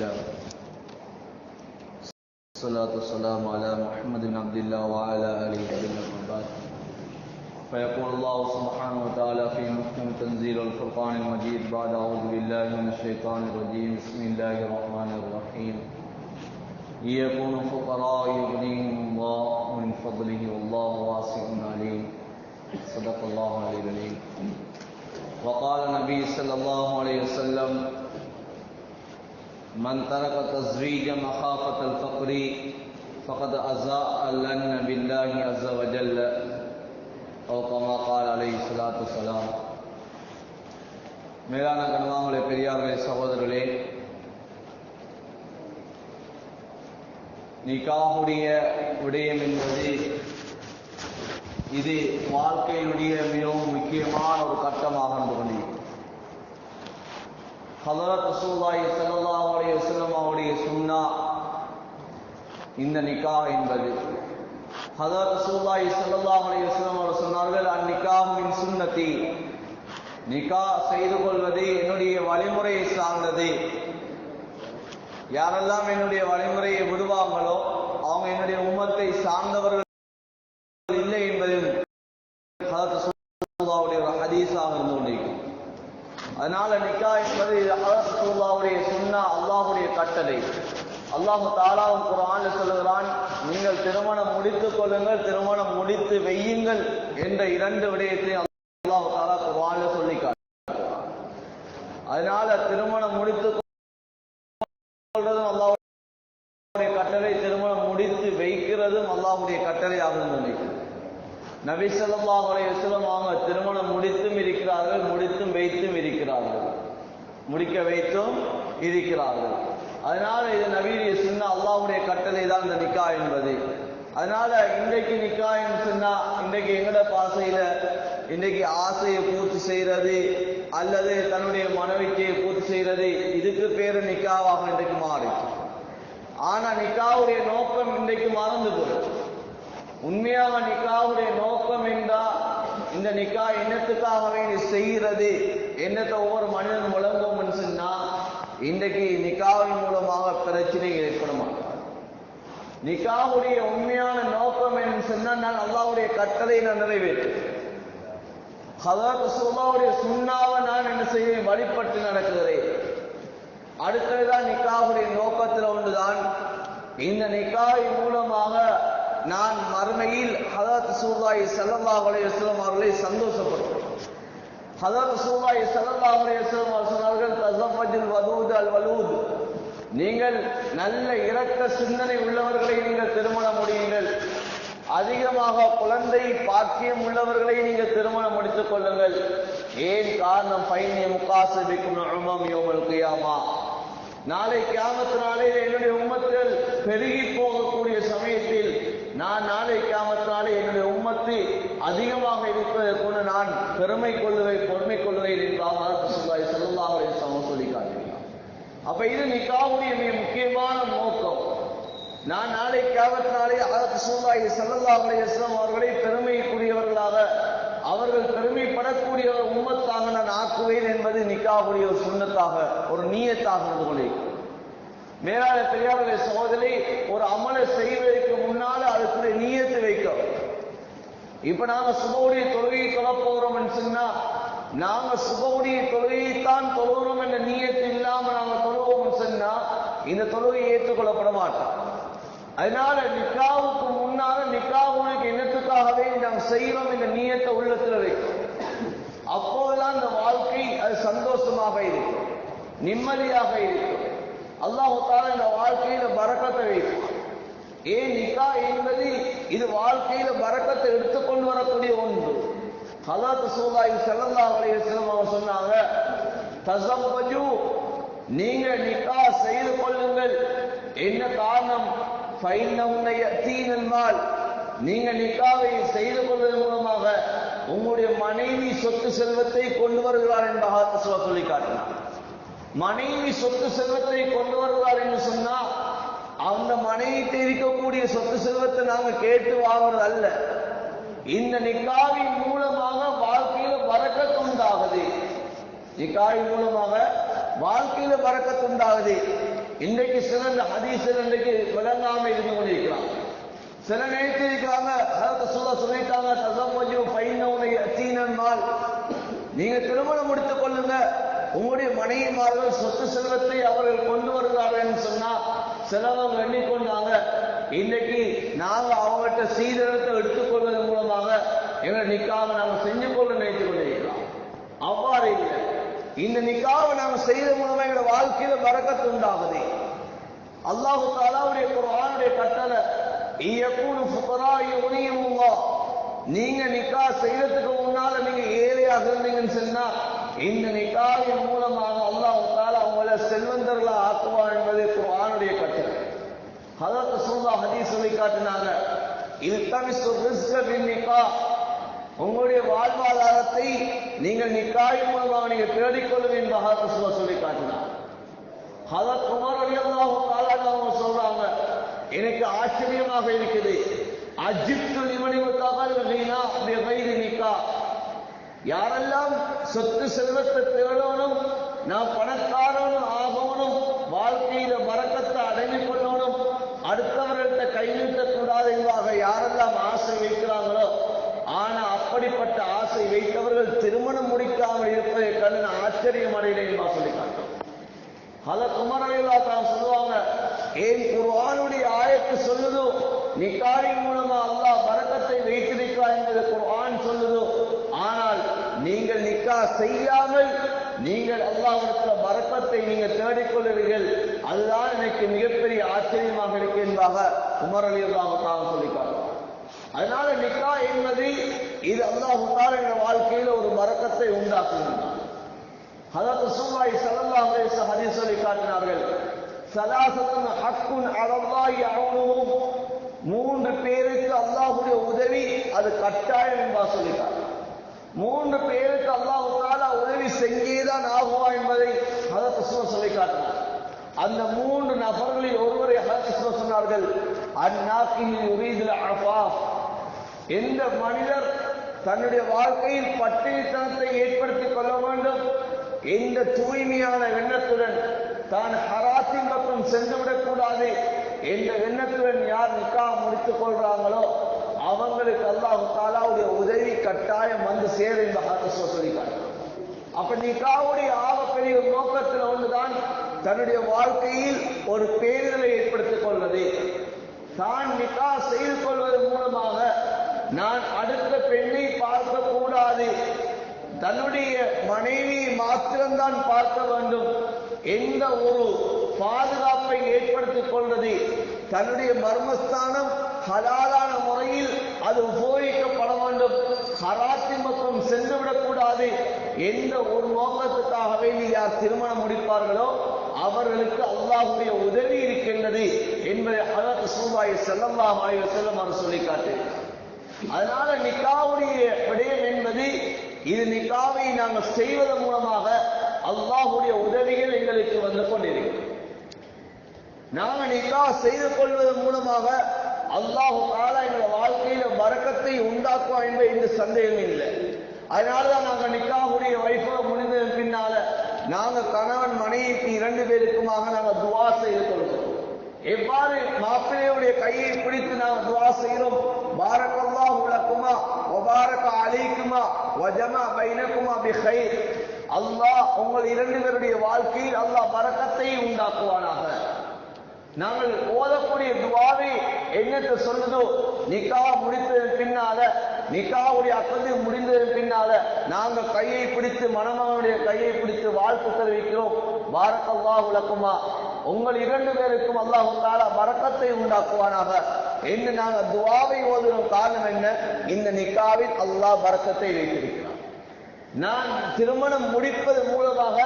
لله. الصلاة والسلام على محمد عبد الله وعلى آله وسلم بعد فيقول الله سبحانه وتعالى في محكم تنزيل الفرقان المجيد بعد أعوذ بالله من الشيطان الرجيم. بسم الله الرحمن الرحيم. ليكونوا فقراء يغنيهم الله من فضله والله واسع عليم. صدق الله العلي العليم وقال النبي صلى الله عليه وسلم من ترك تزويج مخافة الفقر فقد أزاء لن بالله عز وجل أو كما قال عليه الصلاة والسلام மேலான கண்வாங்களே பெரியார்களே சகோதரர்களே நிகாவுடைய விடயம் என்பது இது வாழ்க்கையினுடைய மிகவும் முக்கியமான ஒரு கட்டமாக இருந்து கொண்டிருக்கிறது ஹதரத் ரசூலாய் சல்லாவுடைய அலைஹி சுன்னா இந்த நிகா என்பது. ஹதரத் ரசூலாய் சல்லாவுடைய அலைஹி அவர் சொன்னார்கள் அந்நிகாஹ் மின் சுன்னதி நிகா செய்து கொள்வது என்னுடைய வழிமுறையை சார்ந்தது. யாரெல்லாம் என்னுடைய வழிமுறையை விடுவாங்களோ அவங்க என்னுடைய உமத்தை சார்ந்தவர்கள் இல்லை என்பதில் ஹதரத் ரசூலுல்லாஹுடைய ஒரு ஹதீஸாக இருந்து கொண்டிருக்கிறது அதனால நிக்கா என்பது இது ஹதரத் சுண்ணா அல்லாஹுடைய கட்டளை. அல்லாஹ் தாலாவும் குரான் சொல்லுகிறான் நீங்கள் திருமணம் முடித்துக் கொள்ளுங்கள் திருமணம் முடித்து வையுங்கள் என்ற இரண்டு விடயத்தை அல்லாஹு தாலா குரான் சொல்லி அதனால திருமணம் முடித்து சொல்றதும் அல்லாஹுடைய கட்டளை திருமணம் முடித்து வைக்கிறதும் அல்லாமுடைய கட்டளை ஆகும் இருந்து நபி ஸல்லல்லாஹு அவங்க திருமணம் முடித்தும் இருக்கிறார்கள் முடித்தும் வைத்தும் இருக்கிறார்கள். முடிக்க வைத்தும் இருக்கிறார்கள். அதனால இது நபியுடைய சின்ன அல்லாவுடைய கட்டளை தான் இந்த நிக்கா என்பது. அதனால இன்றைக்கு நிக்கா சொன்னா இன்றைக்கு எங்கட பாசையில இன்றைக்கு ஆசையை பூர்த்தி செய்யறது அல்லது தன்னுடைய மனைவிக்கையை பூர்த்தி செய்யறது இதுக்கு பேரு நிக்காவாக இன்றைக்கு மாறி ஆனா நிக்காவுடைய நோக்கம் இன்றைக்கு மறந்து போயிடுச்சு உண்மையாக நிக்காவுடைய நோக்கம் என்றால் இந்த நிக்கா என்னத்துக்காகவே நீ செய்கிறது? என்னத்தை ஒவ்வொரு மனிதன் முழங்கும் சொன்னா இன்றைக்கு நிக்காவின் மூலமாக பிரச்சனை ஏற்பட மாட்டார் நிக்காவுடைய உண்மையான நோக்கம் என்று சொன்னால் நான் அல்லாவுடைய கட்டளை நான் நிறைவேற்றேன் ஹதரத் ரசூலுல்லாஹுடைய சுண்ணாவை நான் என்ன செய்வேன்? வழிபட்டு நடக்குகிறேன் அடுத்ததுதான் நிக்காவுடைய நோக்கத்தில் ஒன்றுதான் இந்த நிக்காவின் மூலமாக நான் மறுமையில் ஹதரத் சூல்லாய் சல்லல்லாஹு அலைஹி அவர்களை சந்தோஷப்படுவேன் ஹதரத் சூல்லாய் சல்லல்லாஹு அலைஹி அவர் சொன்னார்கள் தசபஜில் வதூத் அல் வலூத். நீங்கள் நல்ல இரக்க சிந்தனை உள்ளவர்களை நீங்கள் திருமணம் முடியுங்கள். அதிகமாக குழந்தை பாக்கியம் உள்ளவர்களை நீங்கள் திருமணம் முடித்துக் கொள்ளுங்கள். ஏன் காரணம் பயணிய முகாசபிக்கும் உமம் யோமல் கியாமா. நாளை கியாமத்து நாளையில் என்னுடைய உம்மத்துகள் பெருகி போகக்கூடிய சமயத்தில் நான் நாளை காமத்தாலே என்னுடைய உம்மத்து அதிகமாக இருப்பதை கொண்டு நான் பெருமை கொள்ளுவேன் பொறுமை கொள்ளுவேன் என்றாக சொல்லாய் செல்லாக சொல்லி காட்டுகிறார். அப்ப இது நிக்காவுடைய மிக முக்கியமான நோக்கம். நான் நாளை காவத்தினாலே நாளை அதற்கு சொல்லாய் செல்லல்லாஹ் இஸ்லாம் அவர்களை பெருமைக்குரியவர்களாக அவர்கள் பெருமைப்படக்கூடிய ஒரு உம்மத்தாக நான் ஆக்குவேன் என்பது நிக்காவுடைய ஒரு சுண்ணத்தாக ஒரு நீயத்தாக இருந்து கொண்டிருக்கிறது. மேலான பெரியாருடைய சகோதரி ஒரு அமலை செய்வதற்கு முன்னால அதுக்குரிய நீயத்து வைக்கும். இப்ப நாங்க சுபவுடைய தொழுகையை தொழ போறோம் சொன்னா நாங்க சுபவுடைய தொழுகையைத்தான் தொழுகிறோம் என்ற நீயத்து இல்லாம நாங்க தொழுவோம் சொன்னா இந்த தொழுகை ஏற்றுக்கொள்ளப்பட மாட்டோம் அதனால நிக்காவுக்கு முன்னால நிக்காவுக்கு என்னத்துக்காகவே நாங்கள் செய்யறோம் இந்த நீயத்தை உள்ளத்துல வைக்கும். அப்போதுதான் இந்த வாழ்க்கை அது சந்தோஷமாக இருக்கும் நிம்மதியாக இருக்கும். அல்லாஹால இந்த வாழ்க்கையில பறக்கத்தை வைப்பான். ஏன் நிக்கா என்பது இது வாழ்க்கையில பறக்கத்தை எடுத்துக்கொண்டு வரக்கூடிய ஒன்று. ஹலாத்து சூலாய் செல்லல்லா அலையம் அவங்க சொன்னாங்க தசம்பஜு நீங்க நிக்கா செய்து கொள்ளுங்கள். என்ன காரணம்? தீனால் நீங்க நிக்காவை செய்து கொள்வதன் மூலமாக உங்களுடைய மனைவி சொத்து செல்வத்தை கொண்டு வருகிறார் என்பதாக சொல்லி காட்டினார் மனைவி சொத்து செல்வத்தை கொண்டு வருவார் என்று சொன்னா அந்த மனைவிட்டு இருக்கக்கூடிய சொத்து செல்வத்தை நாங்க கேட்டு வாங்குறது அல்ல. இந்த நிக்காவின் மூலமாக வாழ்க்கையில வரக்கத்துண்டாகுது நிக்காவின் மூலமாக வாழ்க்கையில வரக்கத்துண்டாகுது இன்றைக்கு சிறந்த ஹதீசர் இன்றைக்கு விளங்காம இருந்து கொண்டிருக்கிறான். சில நேரத்தில் இருக்கிறாங்க அதாவது சொல்ல சொல்லிட்டாங்க தசமஜு பைனவுனை அத்தீனன்மால் நீங்க திருமணம் முடித்துக் கொள்ளுங்க. உங்களுடைய மனைவிமார்கள் சொத்து செல்வத்தை அவர்கள் கொண்டு வருகிறார்கள் சொன்னா சிலவங்க எண்ணிக்கொண்டாங்க. இன்னைக்கு நாங்க அவங்ககிட்ட சீதனத்தை எடுத்துக்கொள்வதன் மூலமாக எங்களை நிக்காம நாங்க செஞ்சு கொள்ள நினைத்துக் கொண்டிருக்கிறோம். அவ்வாறு இல்லை. இந்த நிக்காவை நாங்க செய்த மூலமா எங்களை வாழ்க்கையில வரக்கத்து உண்டாகுது. அல்லாஹு தாலாவுடைய குர்ஆனுடைய கட்டளை இயக்கூனு ஃபுகரா யுனியுமுல்லா நீங்க நிக்கா செய்யறதுக்கு முன்னால நீங்க ஏழையாக இருந்தீங்கன்னு சொன்னா இந்த நிக்காயின் மூலமாக அல்லாஹால அவங்கள உங்களை செல்வந்தர்களா ஆக்குவான் என்பது குர்ஆனுடைய கட்டளை. ஹதரத் ரசூலுல்லாஹ் ஹதீஸ் சொல்லி காட்டினாங்க இது தமிசு ரிஸ்க பின் உங்களுடைய வாழ்வாதாரத்தை நீங்கள் நிக்காய் மூலமாக நீங்க தேடிக்கொள்ளும் என்பதாக ரசூலுல்லாஹ் சொல்லி காட்டினார் ஹதரத் குமார் ரலியல்லாஹு தஆலா அவங்க சொல்றாங்க எனக்கு ஆச்சரியமாக இருக்குது. அஜித்து லிமனி முத்தகல் லீனா பிகைரி நிக்கா. யாரெல்லாம் சொத்து செல்வத்தை தேடணும் நான் பணக்காரனும் ஆகணும் வாழ்க்கையில மறக்கத்தை அடங்கி கொள்ளணும் அடுத்தவர்கள்ட்ட கை என்பதாக யாரெல்லாம் ஆசை வைக்கிறாங்களோ ஆனா அப்படிப்பட்ட ஆசை வைத்தவர்கள் திருமணம் முடிக்காமல் இருப்பதை கண்டு நான் ஆச்சரியம் அடைகிறேன் என்பா சொல்லி காட்டும் ஹல குமரவில்லா தான் சொல்லுவாங்க ஏன் குர்ஆனுடைய ஆயத்து சொல்லுதோ நிக்காரின் மூலமா அல்லாஹ் பரக்கத்தை வைத்திருக்கிறார் என்பது குர்ஆன் சொல்லுதோ நீங்கள் நிக்கா செய்யாமல் நீங்கள் அல்லாவிடத்துல பரக்கத்தை நீங்க தேடிக்கொள்ளுவீர்கள். அதுதான் எனக்கு மிகப்பெரிய ஆச்சரியமாக இருக்கு என்பதாக உமர் அலி அல்லாஹ் சொல்லிக்காங்க அதனால நிக்கா என்பது இது அல்லாஹ் எங்கள் வாழ்க்கையில ஒரு மறக்கத்தை உண்டாக்குகின்றான் அதற்கு ரசூலுல்லாஹி ஸல்லல்லாஹு அலைஹி சொல்லி காட்டினார்கள். சலாசத்துன் ஹக்குன் அளவாய் அவனும் மூன்று பேருக்கு அல்லாஹுடைய உதவி அது கட்டாயம் என்பா சொல்லிட்டார் மூன்று பேருக்கு அல்லாஹ் தஆலா உதவி செஞ்சேதான் ஆகுவா என்பதை ஹரத் ரசூல் சொல்லி காட்டினார் அந்த மூன்று நபர்களில் ஒருவரை ஹரத் ரசூல் சொன்னார்கள் அந்நாக்கில் யுரீதுல் அஃபாஃப் எந்த மனிதர் தன்னுடைய வாழ்க்கையில் பட்டினித்தனத்தை ஏற்படுத்திக் கொள்ள வேண்டும் எந்த தூய்மையான எண்ணத்துடன் தான் ஹராத்தின் பக்கம் சென்றுவிடக் கூடாது என்ற எண்ணத்துடன் யார் நிக்கா முடித்துக் கொள்றாங்களோ அவங்களுக்கு அல்லாஹு தாலாவுடைய உதவி கட்டாயம் வந்து சேரும் இந்த ஹாரசோ சொல்லிக்காங்க அப்ப நிக்காவுடைய ஆகப்பெரிய நோக்கத்தில் ஒன்றுதான் தன்னுடைய வாழ்க்கையில் ஒரு பேரிடரை ஏற்படுத்திக் கொள்வது. தான் நிக்கா செய்து கொள்வதன் மூலமாக நான் அடுத்த பெண்ணை பார்க்க கூடாது தன்னுடைய மனைவியை மாத்திரம்தான் பார்க்க வேண்டும். எந்த ஒரு பாதுகாப்பை ஏற்படுத்திக் கொள்வது? தன்னுடைய மர்மஸ்தானம் ஹலாலான முறையில் அது உபயோகிக்கப்பட வேண்டும். ஹராத்தின் பக்கம் சென்றுவிடக் கூடாது. எந்த ஒரு நோக்கத்துக்காக வேண்டி யார் திருமணம் முடிப்பார்களோ அவர்களுக்கு அல்லாஹுடைய உதவி இருக்கின்றது என்பதை அதற்கு சூழ்வாய் செல்லல்லாஹ் ஆய்வு செல்லம் சொல்லி காட்டு அதனால நிக்காவுடைய விடயம் என்பது இது நிக்காவை நாங்கள் செய்வதன் மூலமாக அல்லாஹுடைய உதவிகள் எங்களுக்கு வந்து கொண்டிருக்கிறது. நாங்கள் நிக்கா செய்து கொள்வதன் மூலமாக அல்லாஹு தாலா எங்கள் வாழ்க்கையில வரக்கத்தை உண்டாக்குவோம் என்ற இந்த சந்தேகம் இல்லை. அதனாலதான் நாங்க நிக்காவுடைய வைபவம் முடிந்ததன் பின்னால நாங்க கணவன் மனைவிக்கு இரண்டு பேருக்குமாக நாங்க துவா செய்து கொள்கிறோம். எவ்வாறு மாப்பிள்ளையுடைய கையை பிடித்து நாங்கள் துவா செய்கிறோம்? பாரக்கல்லாஹு உலக்குமா வபாரக அழைக்குமா வஜமா பைனக்குமா பிஹைர் அல்லாஹ் உங்கள் இரண்டு பேருடைய வாழ்க்கையில் அல்லாஹ் பறக்கத்தை உண்டாக்குவானாக. நாங்கள் ஓதக்கூடிய துவாவை என்னத்தை சொல்லுதோ நிக்கா முடித்ததன் பின்னால நிக்காவுடைய அக்கது முடிந்ததன் பின்னால நாங்க கையை பிடித்து மணமகனுடைய கையை பிடித்து வாழ்த்து தெரிவிக்கிறோம். பாரக்கல்லாஹு உலக்குமா உங்கள் இரண்டு பேருக்கும் அல்லாஹு தாலா பரக்கத்தை உண்டாக்குவானாக. என்று நாங்கள் துவாவை ஓதுகிறோம் காரணம் என்ன? இந்த நிக்காவில் அல்லாஹ் பரக்கத்தை வைத்திருக்கிறார். நான் திருமணம் முடிப்பது மூலமாக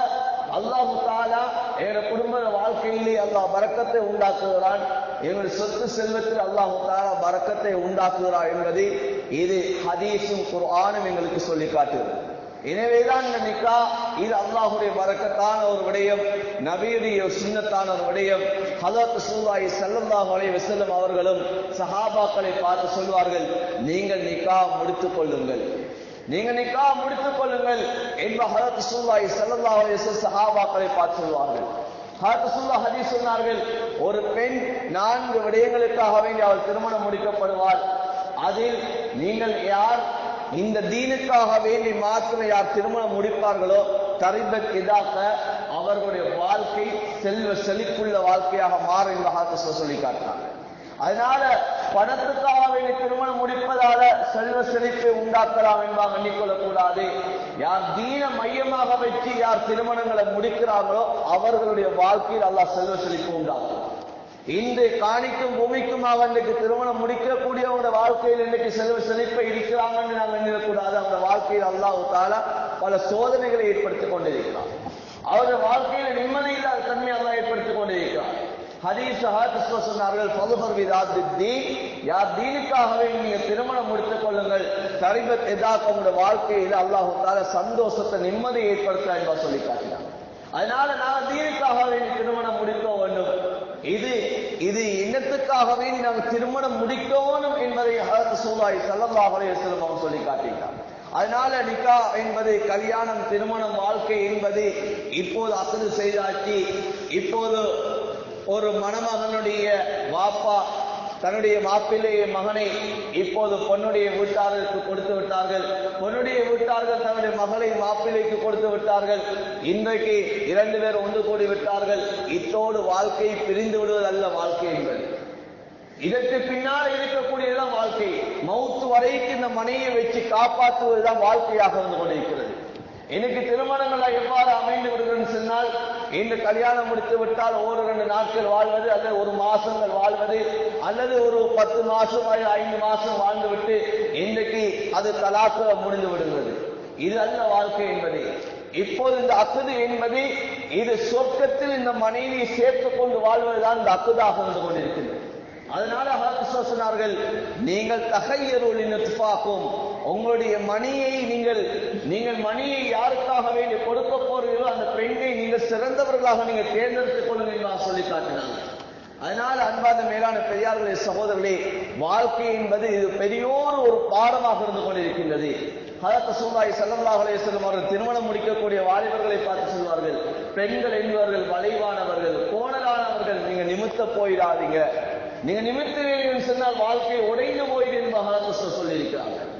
அல்லாஹு தாலா எங்க குடும்ப வாழ்க்கையிலே அல்லாஹ் பரக்கத்தை உண்டாக்குகிறான். எங்கள் சொத்து செல்வத்தில் அல்லாஹு தாலா பரக்கத்தை உண்டாக்குகிறான் என்பதை இது ஹதீஸும் குர்ஆனும் எங்களுக்கு சொல்லி காட்டுகிறது எனவேதான் இந்த நிக்கா இது அல்லாஹுடைய வரக்கத்தான ஒரு விடயம் நபியுடைய சின்னத்தான ஒரு விடயம். ஹலத் சூலாய் சல்லல்லாஹு அலைஹி அவர்களும் சஹாபாக்களை பார்த்து சொல்வார்கள் நீங்கள் நிக்கா முடித்துக் கொள்ளுங்கள். நீங்க நிக்கா முடித்துக் கொள்ளுங்கள் என்ப ஹதரத் சூலாய் சல்லல்லாஹு சஹாபாக்களை பார்த்து சொல்வார்கள். ஹாத்தசுல்லா ஹதீஸ் சொன்னார்கள் ஒரு பெண் நான்கு விடயங்களுக்காக வேண்டி அவள் திருமணம் முடிக்கப்படுவாள். அதில் நீங்கள் யார் இந்த தீனுக்காக வேண்டி மாத்திரம் யார் திருமணம் முடிப்பார்களோ தரிபத் இதாக்க அவர்களுடைய வாழ்க்கை செல்வ செழிப்புள்ள வாழ்க்கையாக மாறும் என்று ஹாத்தசுல்லா சொல்லி காட்டினாங்க. அதனால பணத்துக்காக வேண்டி திருமணம் முடிப்பதால செல்வ செழிப்பை உண்டாக்கலாம் என்பாங்க எண்ணிக்கொள்ளக்கூடாது. யார் தீன மையமாக வச்சு யார் திருமணங்களை முடிக்கிறாங்களோ அவர்களுடைய வாழ்க்கையில் அல்லாஹ் செல்வ செழிப்பு உண்டாக்கும். இன்று காணிக்கும் பூமிக்கும் இன்றைக்கு திருமணம் முடிக்கக்கூடியவங்க வாழ்க்கையில் இன்னைக்கு செல்வ செழிப்பை இருக்கிறாங்கன்னு நாங்கள் எண்ணிடக்கூடாது. அவங்க வாழ்க்கையில் அல்லாஹ் பல சோதனைகளை ஏற்படுத்திக் கொண்டிருக்கிறார் அவருடைய வாழ்க்கையில நிம்மதி தன்மை அல்லா ஏற்படுத்திக் கொண்டிருக்கிறார் ஹதீஸ் ஹாதிஸ்ல சொன்னார்கள் பதுபர் விதாத்து தீன் யார் தீனுக்காகவே நீங்க திருமணம் முடித்துக் கொள்ளுங்கள். தரிபத் எதாக்க உங்களுடைய வாழ்க்கையில் அல்லாஹு தால சந்தோஷத்தை நிம்மதியை ஏற்படுத்த என்பா சொல்லி காட்டினாங்க அதனால நான் தீனுக்காகவே திருமணம் முடிக்க வேண்டும்? இது இது இனத்துக்காகவே நாங்கள் திருமணம் முடிக்கணும் என்பதை ஹரத் சூலாய் சல்லல்லாஹு அலைஹி அவங்க சொல்லி காட்டிட்டாங்க அதனால நிக்கா என்பது கல்யாணம் திருமணம் வாழ்க்கை என்பது இப்போது அசது செய்தாச்சு. இப்போது ஒரு மணமகனுடைய வாப்பா தன்னுடைய மாப்பிள்ளைய மகனை இப்போது பொன்னுடைய வீட்டார்களுக்கு கொடுத்து விட்டார்கள். பொன்னுடைய வீட்டார்கள் தன்னுடைய மகளை மாப்பிள்ளைக்கு கொடுத்து விட்டார்கள். இன்றைக்கு இரண்டு பேர் ஒன்று கூடி விட்டார்கள். இத்தோடு வாழ்க்கையை பிரிந்து விடுவது அல்ல வாழ்க்கை என்பது. இதற்கு பின்னால் இருக்கக்கூடியதுதான் வாழ்க்கை. மவுத்து வரைக்கும் இந்த மனையை வச்சு காப்பாற்றுவதுதான் வாழ்க்கையாக வந்து கொண்டிருக்கிறது. எனக்கு திருமணங்கள் எவ்வாறு அமைந்து விடுகிறேன்னு சொன்னால் இன்று கல்யாணம் முடித்து விட்டால் ஒரு ரெண்டு நாட்கள் வாழ்வது அல்லது ஒரு மாசங்கள் வாழ்வது அல்லது ஒரு பத்து மாசம் ஐந்து மாசம் வாழ்ந்து விட்டு இன்றைக்கு அது தலாக்க முடிந்து விடுகிறது. இது அல்ல வாழ்க்கை என்பது. இப்போது இந்த அக்குது என்பது இது சொர்க்கத்தில் இந்த மனைவியை சேர்த்துக் கொண்டு வாழ்வதுதான் இந்த அக்குதாக இருந்து கொண்டிருக்கிறது. அதனால சொன்னார்கள் நீங்கள் தகையருளின் துப்பாக்கும் உங்களுடைய மணியை நீங்கள் நீங்கள் மணியை யாருக்காக வேண்டி கொடுக்க போறீர்களோ அந்த பெண்ணை நீங்கள் சிறந்தவர்களாக நீங்கள் தேர்ந்தெடுத்துக் கொள்ளுங்கள் என்று சொல்லி காட்டினாங்க அதனால் அன்பார்ந்த மேலான பெரியார்களே சகோதரர்களே வாழ்க்கை என்பது இது பெரியோர் ஒரு பாடமாக இருந்து கொண்டிருக்கின்றது. ஹரத் சூழ்நாய் சல்லல்லாஹு செல்லும் அவர்கள் திருமணம் முடிக்கக்கூடிய வாலிபர்களை பார்த்து சொல்வார்கள். பெண்கள் என்பவர்கள் வளைவானவர்கள் கோணலானவர்கள் நீங்க நிமித்த போயிடாதீங்க. நீங்க நிமித்துவீர்கள் சொன்னால் வாழ்க்கை உடைந்து போயிடும் என்று சொல்லியிருக்கிறார்கள். சொல்லியிருக்கிறாங்க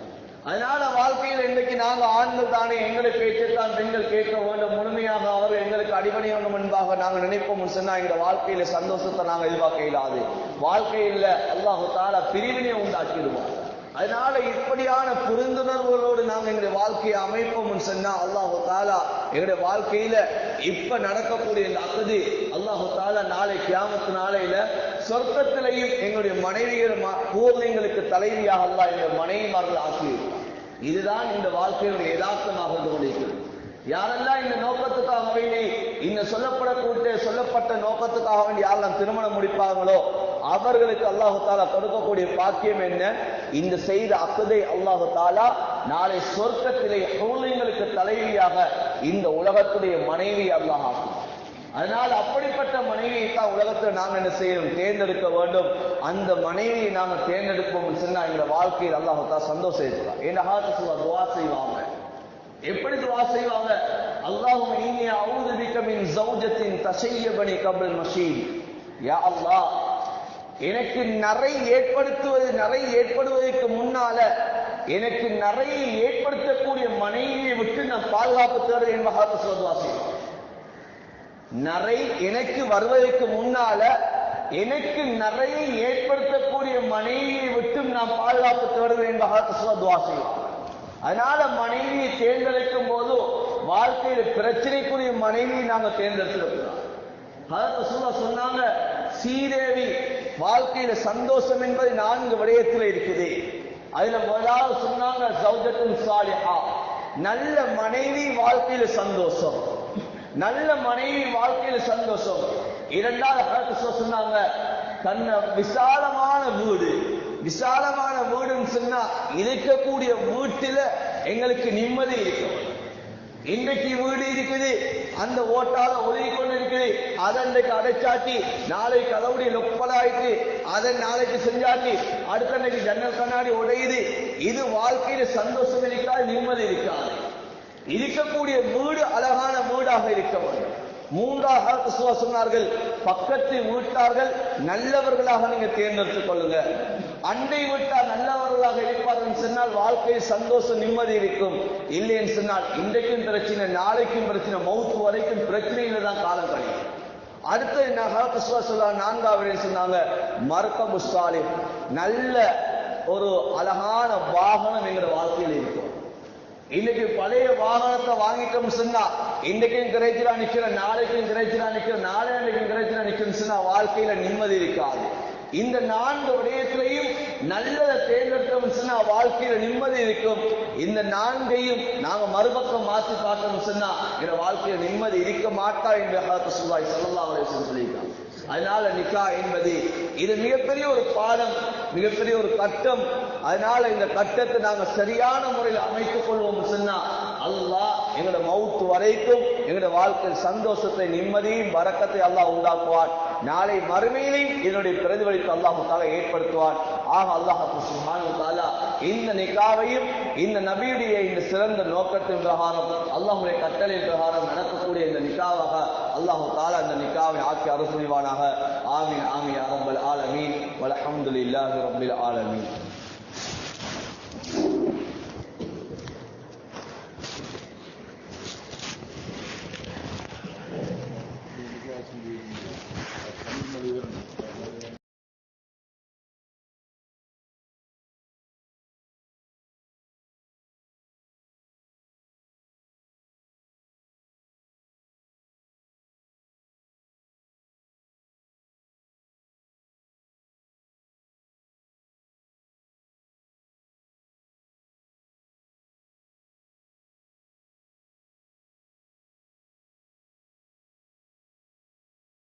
அதனால வாழ்க்கையில் இன்றைக்கு நாங்கள் ஆண்கள் தானே எங்களை பேச்சைத்தான் பெண்கள் கேட்க வேண்டும். முழுமையாக அவர் எங்களுக்கு அடிபணி வேண்டும் என்பதாக நாங்கள் நினைப்போம் சொன்னா எங்க வாழ்க்கையில சந்தோஷத்தை நாங்கள் எதிர்பார்க்க இயலாது வாழ்க்கையில் அல்லாஹு தாலா பிரிவினை உண்டாக்கிடுவோம். அதனால இப்படியான புரிந்துணர்வுகளோடு நாங்கள் எங்களுடைய வாழ்க்கையை அமைப்போம் சொன்னா அல்லாஹு தாலா எங்களுடைய வாழ்க்கையில இப்ப நடக்கக்கூடிய இந்த அகதி அல்லாஹு தாலா நாளை கியாமத்து நாளையில சொர்க்கத்திலையும் எங்களுடைய மனைவிகள் எங்களுக்கு தலைவியாக அல்லாஹ் எங்கள் மனைவிமார்கள் ஆக்கியிருக்கிறார். இதுதான் இந்த வாழ்க்கையுடைய யதார்த்தமாக இருந்து கொண்டிருக்கிறது. யாரெல்லாம் இந்த நோக்கத்துக்காக வேண்டி இந்த சொல்லப்படக்கூடிய சொல்லப்பட்ட நோக்கத்துக்காக வேண்டி யாரெல்லாம் திருமணம் முடிப்பாங்களோ அவர்களுக்கு அல்லாஹு தாலா கொடுக்கக்கூடிய பாக்கியம் என்ன? இந்த செய்த அக்குதை அல்லாஹு தாலா நாளை சொர்க்கத்திலே ஹூலிங்களுக்கு தலைவியாக இந்த உலகத்துடைய மனைவி அல்லாஹ் அதனால் அப்படிப்பட்ட மனைவியை தான் உலகத்தில் நாங்கள் என்ன செய்யணும் தேர்ந்தெடுக்க வேண்டும். அந்த மனைவியை நாங்கள் தேர்ந்தெடுப்போம் சொன்னா எங்க வாழ்க்கையில் அல்லாஹு சந்தோஷம் இருக்கலாம் என் ஹாத்து சொல்வா துவா செய்வாங்க. எப்படி துவா செய்வாங்க? அல்லாஹும் நீங்க அவுது பிக்க தசையபணி கபில் மஷீன் யா அல்லாஹ் எனக்கு நிறை ஏற்படுத்துவது நிறை ஏற்படுவதற்கு முன்னால எனக்கு நிறைய ஏற்படுத்தக்கூடிய மனைவியை விட்டு நான் பாதுகாப்பு தேடுறேன் என்பதாக மகாத்த சொல்வாசி நிறை எனக்கு வருவதற்கு முன்னால எனக்கு நிறைய ஏற்படுத்தக்கூடிய மனைவியை விட்டு நாம் பாதுகாப்பு தேடுவேன் என் மகாத்த சொல்வா அதனால மனைவியை தேர்ந்தெடுக்கும் போது வாழ்க்கையில் பிரச்சனைக்குரிய மனைவியை நாங்க தேர்ந்தெடுத்துக்கிறோம் சொன்னாங்க சீதேவி வாழ்க்கையில சந்தோஷம் என்பது நான்கு விடயத்தில் இருக்குது. அதுல முதலாவது சொன்னாங்க சௌஜத்தும் சாலிஹா. நல்ல மனைவி வாழ்க்கையில சந்தோஷம். நல்ல மனைவி வாழ்க்கையில சந்தோஷம். இரண்டாவது சொன்னாங்க தன்னை விசாலமான வீடு விசாலமான வீடுன்னு சொன்னா இருக்கக்கூடிய வீட்டுல எங்களுக்கு நிம்மதி இருக்கும் இன்றைக்கு வீடு இருக்குது அந்த ஓட்டால ஒதுங்கி கொண்டு இருக்குது அதை இன்றைக்கு அடைச்சாட்டி நாளைக்கு கதவுடைய லொப்பலாயிட்டு அதை நாளைக்கு செஞ்சாட்டி அடுத்த அன்னைக்கு ஜன்னல் கண்ணாடி உடையுது. இது வாழ்க்கையில சந்தோஷம் இருக்காது நிம்மதி இருக்காது. இருக்கக்கூடிய வீடு அழகான வீடாக இருக்க வேண்டும். மூன்றாக சொன்னார்கள் பக்கத்து வீட்டார்கள் நல்லவர்களாக நீங்க தேர்ந்தெடுத்துக் கொள்ளுங்க. அண்டை வீட்டார் நல்லவர்களாக இருப்பார்கள் சொன்னால் வாழ்க்கை சந்தோஷம் நிம்மதி இருக்கும். இல்லைன்னு சொன்னால் இன்றைக்கும் பிரச்சனை நாளைக்கும் பிரச்சனை மௌத்து வரைக்கும் பிரச்சனையில தான் காலம் கழியும். அடுத்து என்ன சொல்லா நான்காவது சொன்னாங்க மர்க்க முஸ்தாலி நல்ல ஒரு அழகான வாகனம் எங்கிற வாழ்க்கையில் இருக்கும். இன்னைக்கு பழைய வாகனத்தை வாங்கிட்டோம் சொன்னா இன்னைக்கும் கிடைச்சிடா நிக்கிற நாளைக்கும் கிடைச்சிடா நிக்கிற நாளை அன்னைக்கும் கிடைச்சிடா நிக்கிறோம் சொன்னா வாழ்க்கையில நிம்மதி இருக்காது. இந்த நான்கு விடயத்திலையும் நல்லதை தேர்ந்தெடுத்தோம் சொன்னா வாழ்க்கையில நிம்மதி இருக்கும். இந்த நான்கையும் நாங்க மறுபக்கம் மாற்றி பார்த்தோம் சொன்னா எங்க வாழ்க்கையில நிம்மதி இருக்க மாட்டா என்று ஹாத்த சொல்லலாம் சல்லா சொல்லியிருக்காங்க. அதனால நிக்கா என்பது இது மிகப்பெரிய ஒரு பாடம் மிகப்பெரிய ஒரு கட்டம். அதனால இந்த கட்டத்தை நாங்க சரியான முறையில் அமைத்துக் கொள்வோம் சொன்னா அல்லாஹ் எங்களோட மவுத்து வரைக்கும் எங்களோட வாழ்க்கையில் சந்தோஷத்தை நிம்மதியும் வரக்கத்தை அல்லாஹ் உண்டாக்குவான். நாளை மறுமையிலே இதனுடைய பிரதிபலிப்பு அல்லாஹுக்காக ஏற்படுத்துவான். ஆக அல்லாஹ் சுப்ஹானஹு தஆலா இந்த நிகாவையும் இந்த நபியுடைய இந்த சிறந்த நோக்கத்தின் பிரகாரம் அல்லாஹுடைய கட்டளையின் பிரகாரம் நடக்கக்கூடிய இந்த நிகாவாக அல்லாஹு தாலா இந்த நிகாவை ஆக்கி அருள் புரிவானாக. ஆமீன் ஆமீன் யா ஆலமீன். வலஹம்துல்லாஹி ரபில் ஆலமீன்.